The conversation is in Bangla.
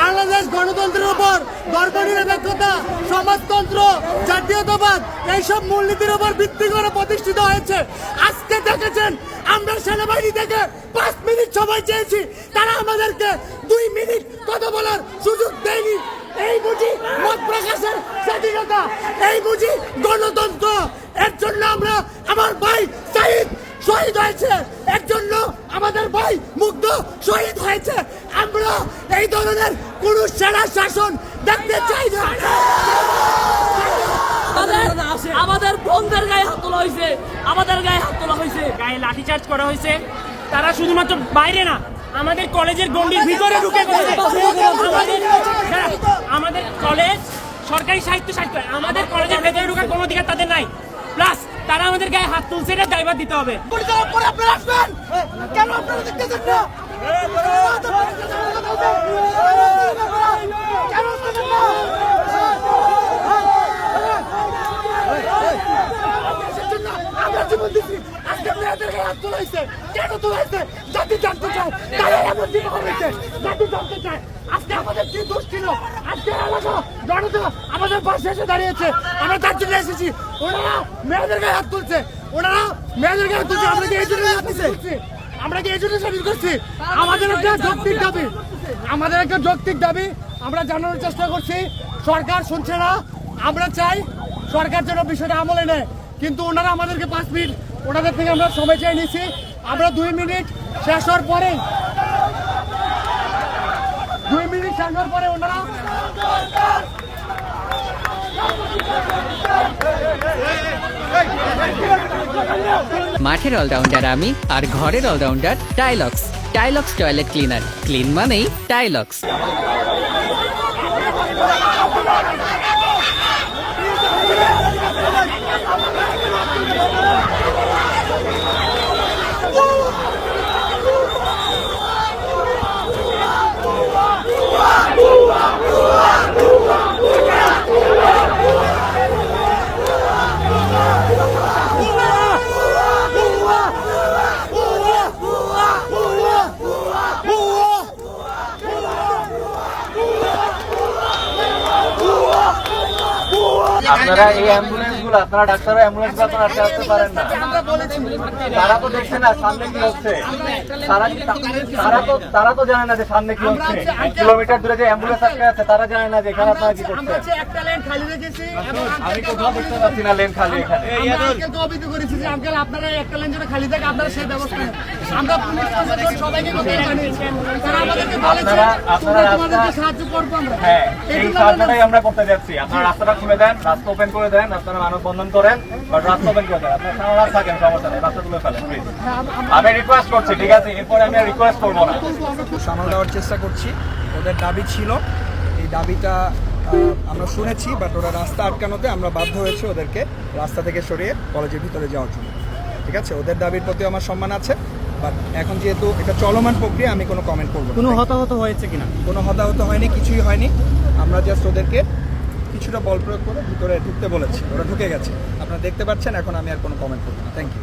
বাংলাদেশ গণতন্ত্রের উপর ধর্মনিরপেক্ষতা সমাজতন্ত্র, জাতীয়তাবাদ, এইসব মূলনীতির উপর ভিত্তি করে প্রতিষ্ঠিত হয়েছে। আজকে দেখেছেন, আমরা সেনাবাহিনী থেকে পাঁচ মিনিট সময় চেয়েছি। তারা আমাদেরকে দুই মিনিট কথা বলার সুযোগ দেয়নি। এই বুঝি প্রকাশের স্বাধীনতা এই বুঝি গণতন্ত্র। এর জন্য আমরা আমার ভাই সাইদ শহীদ হয়েছে। এর জন্য আমাদের ভাই মুগ্ধ শহীদ হয়েছে। আমরা এই ধরনের কোন সেরা শাসন দেখতে চাই না। আমাদের বোনদের গায়ে হাত তোলা হয়েছে। আমাদের গায়ে হাত তোলা হয়েছে। গায়ে লাঠিচার্জ করা হয়েছে। তারা শুধুমাত্র বাইরে না আমাদের কলেজের গন্ডির ভিতরে ঢুকে আমাদের সরকারি সাহিত্য সাহিত্য আমাদের কলেজের ভেতরে ঢুকার কোনো অধিকার তাদের নাই প্লাস তারা আমাদের গায়ে হাত তুলছে, এটা দায়ভার দিতে হবে পরে আপনারা আসবেন কেন আপনারা কেন আসতেছেন না? দেশের জন্য আমরা জীবন দিচ্ছি। আজকে মেয়েদের গায়ে হাত তোলা কেন তোলা জাতি জানতে চায়। তারা এমন জীবন হয়েছে। জাতি জানতে চায়। আজকে কি দোষ ছিল? আজকে এলাকা জনতা আমাদের পাশে এসে দাঁড়িয়েছে। আমরা তার জন্য এসেছি। ওনারা মেয়েদের গায়ে হাত তুলছে। ওনারা মেয়েদের গায়ে হাত তুলছে। আমরা কি এই জন্য হাত তুলছি? আমরা কি এই জন্য স্বাধীন করছি আমাদের একটা যৌক্তিক দাবি আমাদের একটা যৌক্তিক দাবি আমরা জানানোর চেষ্টা করছি সরকার শুনছে না আমরা চাই সরকার যেন বিষয়টা আমলে নেয় কিন্তু ওনারা আমাদেরকে পাঁচ মিনিট, ওনাদের থেকে আমরা সময় চেয়ে নিয়েছি আমরা দুই মিনিট শেষ হওয়ার পরে দুই হওয়ার পরে মাঠের অলরাউন্ডার আমি আর ঘরের allrounder Tylox. Tylox toilet cleaner. Clean মানেই টাইলক্স। আপনারা এই অ্যাম্বুলেন্সগুলো আপনারা ডাক্তার অ্যাম্বুলেন্সগুলো আপনারা আটকে আসতে পারেন না। তারা তো দেখছে না সামনে কি হচ্ছে। তারা তো তারা তো জানে না যে সামনে কি হচ্ছে। কিলোমিটার দূরে যে অ্যাম্বুলেন্স আটকে আছে, তারা জানে না যে এখানে আপনারা কি এবং আমি কোথাও দেখতে পাচ্ছি না লেন খালি এখানে। করেছি আপনারা একটা লাইন যেন খালি থাকে, আপনারা সেই ব্যবস্থা আমরা পুলিশ প্রশাসন সবাইকে কথা জানিয়েছি তারা আমাদেরকে বলেছে আপনারা- আপনারা তোমরা তোমাদেরকে সাহায্য করব আমরা। হ্যাঁ এই সাহায্যটাই আমরা- করতে যাচ্ছি। আপনারা রাস্তাটা খুলে দেন রাস্তা ওপেন করে দেন আপনারা মানববন্ধন করেন বা রাস্তা ওপেন করে দেন। আপনারা সারা রাত থাকেন সমস্যা নেই রাস্তা তুলে ফেলেন please। আমি রিকোয়েস্ট করছি ঠিক আছে? এরপরে আমি রিকোয়েস্ট করব না। সামাল দেওয়ার চেষ্টা করছি। ওদের দাবি ছিল। এই দাবিটা আমরা শুনেছি বাট ওরা রাস্তা আটকানোতে আমরা বাধ্য হয়েছে ওদেরকে রাস্তা থেকে সরিয়ে কলেজের ভিতরে যাওয়ার জন্য। ঠিক আছে? ওদের দাবির প্রতি আমার সম্মান আছে। বাট এখন যেহেতু এটা চলমান প্রক্রিয়া আমি কোনো কমেন্ট করব কোনো হতাহত হয়েছে কিনা? কোনো হতাহত হয়নি কিছুই হয়নি। আমরা জাস্ট ওদেরকে কিছুটা বল প্রয়োগ করে ভিতরে ঢুকতে বলেছি। ওরা ঢুকে গেছে। আপনারা দেখতে পাচ্ছেন এখন আমি আর কোনো কমেন্ট করব না। Thank you